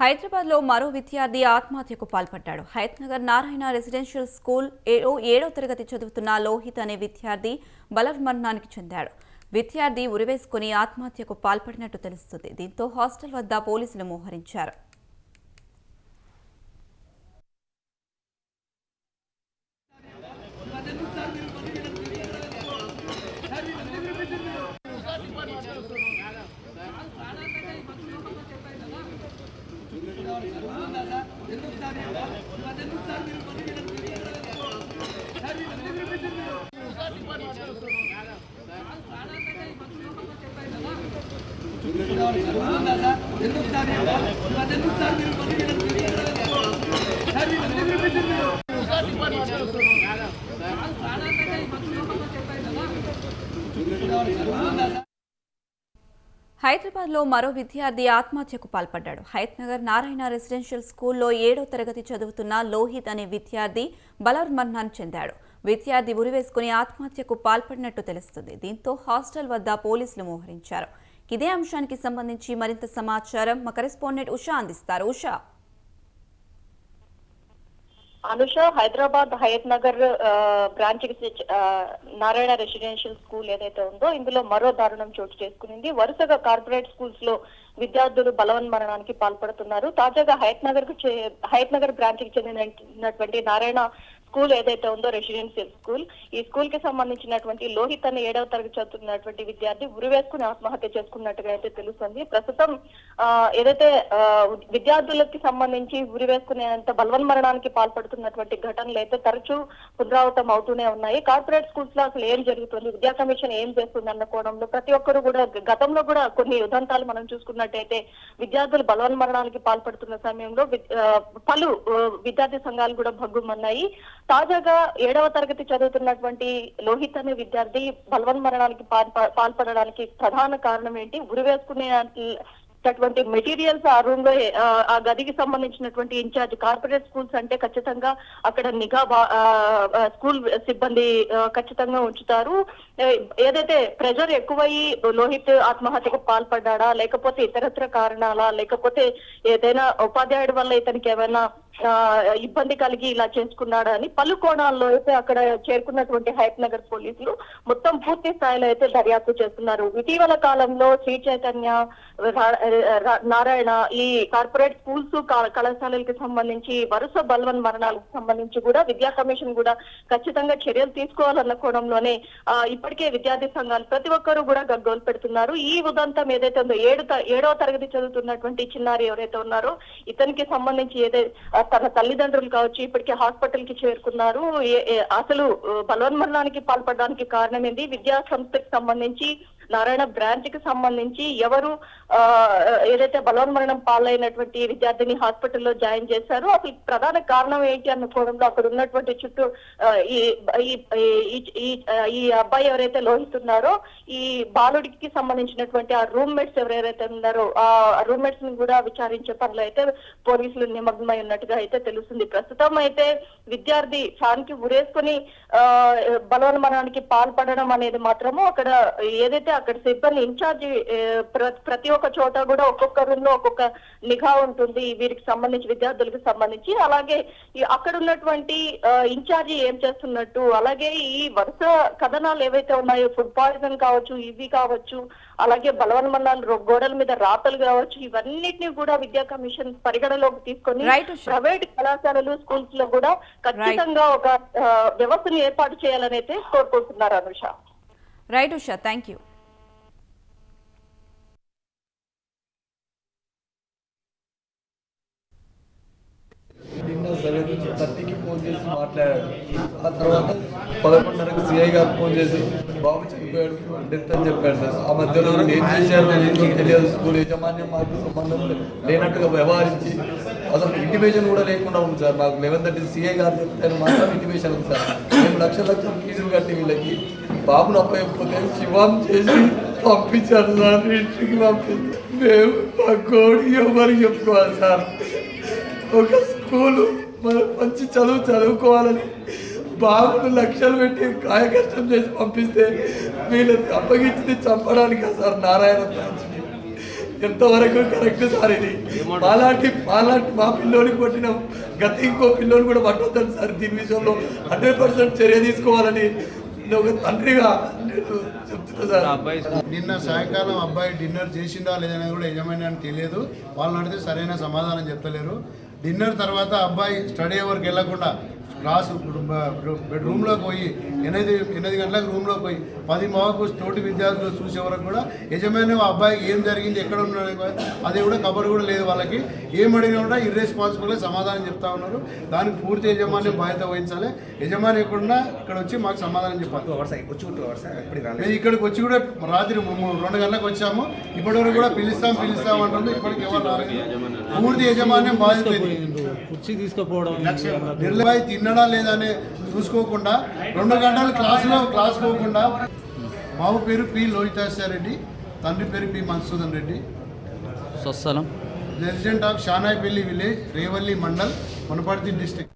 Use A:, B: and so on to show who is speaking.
A: హైదరాబాద్లో మరో విద్యార్థి ఆత్మహత్యకు పాల్పడ్డాడు. హైత్నగర్ నారాయణ రెసిడెన్షియల్ స్కూల్ ఏడో ఏడో తరగతి చదువుతున్న లోహిత్ అనే విద్యార్థి బలవన్మరణానికి చెందాడు. విద్యార్థి ఉరివేసుకుని ఆత్మహత్యకు పాల్పడినట్టు తెలుస్తుంది. దీంతో హాస్టల్ వద్ద పోలీసులు మోహరించారు. హైదరాబాద్లో మరో విద్యార్థి ఆత్మహత్యకు పాల్పడ్డాడు. హయత్నగర్ నారాయణ రెసిడెన్షియల్ స్కూల్లో ఏడో తరగతి చదువుతున్న లోహిత్ అనే విద్యార్థి బలవర్మరణాన్ని చెందాడు. విద్యార్థి ఉరివేసుకుని ఆత్మహత్యకు పాల్పడినట్టు తెలుస్తుంది. దీంతో హాస్టల్ వద్ద పోలీసులు మోహరించారు. ఇదే అంశానికి సంబంధించి మరింత సమాచారం మా కరెస్పాండెంట్ ఉషా అందిస్తారు. ఉషా.
B: అనుష హైదరాబాద్ హయత్ నగర్ ఆ, బ్రాంచ్కి నారాయణ రెసిడెన్షియల్ స్కూల్ ఏదైతే ఉందో ఇందులో మరో దారుణం చోటు చేసుకునింది. వరుసగా కార్పొరేట్ స్కూల్స్లో విద్యార్థులు బలవన్మరణానికి పాల్పడుతున్నారు. తాజాగా హయత్ నగర్కు హయత్ నగర్ బ్రాంచ్కి చెందినటువంటి నారాయణ స్కూల్ ఏదైతే ఉందో రెసిడెన్షియల్ స్కూల్ ఈ స్కూల్కి సంబంధించినటువంటి లోహిత్ అనే ఏడవ తరగతి చదువుతున్నటువంటి విద్యార్థి ఉరివేసుకుని ఆత్మహత్య చేసుకున్నట్టుగా అయితే తెలుస్తుంది. ప్రస్తుతం ఆ, ఏదైతే ఆ, విద్యార్థులకి సంబంధించి ఉరివేసుకునేంత బలవన్మరణానికి పాల్పడుతున్నటువంటి ఘటనలు అయితే తరచూ పునరావృతం అవుతూనే ఉన్నాయి. కార్పొరేట్ స్కూల్స్లో అసలు ఏం జరుగుతుంది? విద్యా కమిషన్ ఏం చేస్తుంది అన్న కోణంలో ప్రతి ఒక్కరు కూడా గతంలో కూడా కొన్ని ఉదంతాలు మనం చూసుకున్నట్టయితే విద్యార్థులు బలవన్ మరణానికి పాల్పడుతున్న సమయంలో పలు విద్యార్థి సంఘాలు కూడా భగ్గుమన్నాయి. తాజాగా ఏడవ తరగతి చదువుతున్నటువంటి లోహిత్ అనే విద్యార్థి బలవన్మరణానికి పాల్ప- పాల్పడడానికి ప్రధాన కారణం ఏంటి? ఉరి వేసుకునే అటువంటి మెటీరియల్స్ ఆ రూమ్లో ఆ, గదికి సంబంధించినటువంటి ఇన్ఛార్జ్ కార్పొరేట్ స్కూల్స్ అంటే ఖచ్చితంగా అక్కడ నిఘా బా- ఆ, స్కూల్ సిబ్బంది ఖచ్చితంగా ఉంచుతారు. ఏదైతే ప్రెజర్ ఎక్కువయ్యి లోహిత్ ఆత్మహత్యకు పాల్పడ్డా లేకపోతే ఇతరత్ర కారణాలా లేకపోతే ఏదైనా ఉపాధ్యాయుడి వల్ల ఇతనికి ఏమైనా ఇబ్బంది కలిగి ఇలా చేసుకున్నాడని అని పలు కోణాల్లో అయితే అక్కడ చేరుకున్నటువంటి హైత్ నగర్ పోలీసులు మొత్తం పూర్తి స్థాయిలో అయితే దర్యాప్తు చేస్తున్నారు. ఇటీవల కాలంలో శ్రీ చైతన్య నారాయణ ఈ కార్పొరేట్ స్కూల్స్ కళాశాలలకు సంబంధించి వరుస బల్వన్ మరణాలకు సంబంధించి కూడా విద్యా కమిషన్ కూడా ఖచ్చితంగా చర్యలు తీసుకోవాలన్న కోణంలోనే ఆ, ఇప్పటికే విద్యార్థి సంఘాలు ప్రతి ఒక్కరూ కూడా గగ్గోలు పెడుతున్నారు. ఈ ఉదంతం ఏదైతే ఉందో ఏడు ఏడవ తరగతి చదువుతున్నటువంటి చిన్నారి ఎవరైతే ఉన్నారో ఇతనికి సంబంధించి ఏదైతే తన తల్లిదండ్రులు కావచ్చు ఇప్పటికే హాస్పిటల్కి చేరుకున్నారు. ఏ- అసలు బలవన్మరణానికి పాల్పడడానికి కారణం ఏంది? విద్యా సంస్థకి సంబంధించి నారాయణ బ్రాంచ్కి సంబంధించి ఎవరు ఆ, ఏదైతే బలవన్మరణం పాలైనటువంటి విద్యార్థిని హాస్పిటల్లో జాయిన్ చేశారో అది ప్రధాన కారణం ఏంటి అనుకోవడంలో అక్కడ ఉన్నటువంటి చుట్టూ ఈ ఈ- అబ్బాయి ఎవరైతే లోహిస్తున్నారో ఈ బాలుడికి సంబంధించినటువంటి ఆ రూమ్మేట్స్ ఎవరెవరైతే ఉన్నారో ఆ రూమ్మేట్స్ని కూడా విచారించే పనులు అయితే పోలీసులు నిమగ్నమై ఉన్నట్టుగా అయితే తెలుస్తుంది. ప్రస్తుతం అయితే విద్యార్థి ఫ్యాన్కి ఉరేసుకుని బలవన్మరణానికి పాల్పడడం అనేది మాత్రము అక్కడ ఏదైతే అక్కడ సిబ్బంది ఇన్ఛార్జి ప్రతి ఒక్క చోట కూడా ఒక్కొక్క రూమ్లో ఒక్కొక్క నిఘా ఉంటుంది. వీరికి సంబంధించి విద్యార్థులకు సంబంధించి. అలాగే అక్కడ ఉన్నటువంటి ఇన్ఛార్జి ఏం చేస్తున్నట్టు అలాగే ఈ వరుస కథనాలు ఏవైతే ఉన్నాయో ఫుడ్ పాయిజన్ కావచ్చు ఇవి కావచ్చు అలాగే బలవన్మరణాలు రో- గోడల మీద రాతలు కావచ్చు ఇవన్నిటిని కూడా విద్యా కమిషన్ పరిగణలోకి తీసుకొని. ప్రైవేట్ కళాశాలలు స్కూల్స్లో కూడా ఖచ్చితంగా ఒక వ్యవస్థను ఏర్పాటు చేయాలని అయితే కోరుకుంటున్నారు Anusha.
A: Right Usha. Thank you
C: నిన్న సెవెన్ థర్టీకి ఫోన్ చేసి మాట్లాడాడు ఆ తర్వాత పదకొండున్నరకు సిఐ గారు ఫోన్ చేసి బాబు చనిపోయాడు డెత్ అని చెప్పాడు సార్. ఆ మధ్యలో ఏం చేశారో ఏంటో తెలియదు. స్కూల్ యజమాన్యం మాకు సంబంధం లేనట్టుగా వ్యవహరించి అసలు ఇంటిమేషన్ కూడా లేకుండా ఉంది సార్. మాకు లెవెన్ థర్టీ సిఐ గారు చెప్తే మాత్రం ఇంటిమేషన్ ఉంది సార్. మేము లక్ష లక్షల ఫీజులు కట్టి వీళ్ళకి బాబును అప్పయకపోతే శివం చేసి పంపించారు సార్. ఇంటికి పంపించారు మేము మా కోడి ఎవరు చెప్పుకోవాలి సార్. ఒక స్కూలు మంచి చదువు చదువుకోవాలని బాబును లక్షలు పెట్టి కాయ కష్టం చేసి పంపిస్తే వీళ్ళు అప్పగించింది చంపడానికి సార్ నారాయణ బ్రాంచ్ని ఎంతవరకు కరెక్ట్ సార్ ఇది? మాలాంటి మాలాంటి మా పిల్లోనికి కొట్టిన గత ఇంకో పిల్లోని కూడా పట్టొద్దని సార్. దీని విషయంలో హండ్రెడ్ పర్సెంట్ చర్య తీసుకోవాలని ఒక తండ్రిగా నేను సార్.
D: నిన్న సాయంకాలం అబ్బాయి డిన్నర్ చేసిందా లేదనేది కూడా యజమాని తెలియదు. వాళ్ళని అడిగితే సరైన సమాధానం చెప్తలేరు. డిన్నర్ తర్వాత అబ్బాయి స్టడీ అవర్కి వెళ్ళకుండా క్లాస్ రూమ్లోకి పోయి ఎనిమిది ఎనిమిది గంటలకు రూమ్లోకి పోయి పది మాకు తోటి విద్యార్థులు చూసే వరకు కూడా యజమాని ఆ అబ్బాయికి ఏం జరిగింది ఎక్కడ ఉన్నాడు అది కూడా కబర్ కూడా లేదు వాళ్ళకి. ఏం అడిగినా కూడా ఇర్రెస్పాన్సిబుల్గా సమాధానం చెప్తా ఉన్నారు. దానికి పూర్తి యజమాని బాధ్యత వహించాలి. యజమాని ఎక్కడున్నా ఇక్కడ వచ్చి మాకు సమాధానం చెప్పాలి. మేము ఇక్కడికి వచ్చి కూడా రాత్రి రెండు గంటలకు వచ్చాము. ఇప్పటివరకు కూడా పిలుస్తాం పిలుస్తాం అంటుంది. ఇప్పటికి ఎవరు పూర్తి యజమాన్యం బాధ్యత.
E: కుర్చీ తీసుకుపోవడం
D: నిర్లయ తిన్నడా లేదని చూసుకోకుండా రెండు గంటలు క్లాసులో క్లాస్ పోకుండా బాబు పేరు పి లోహితాచారెడ్డి తండ్రి పేరు పి మధుసూదన్ రెడ్డి.
E: స్వస్థలం.
D: Resident of Shanaipalli village Revalli mandal Munaparthi district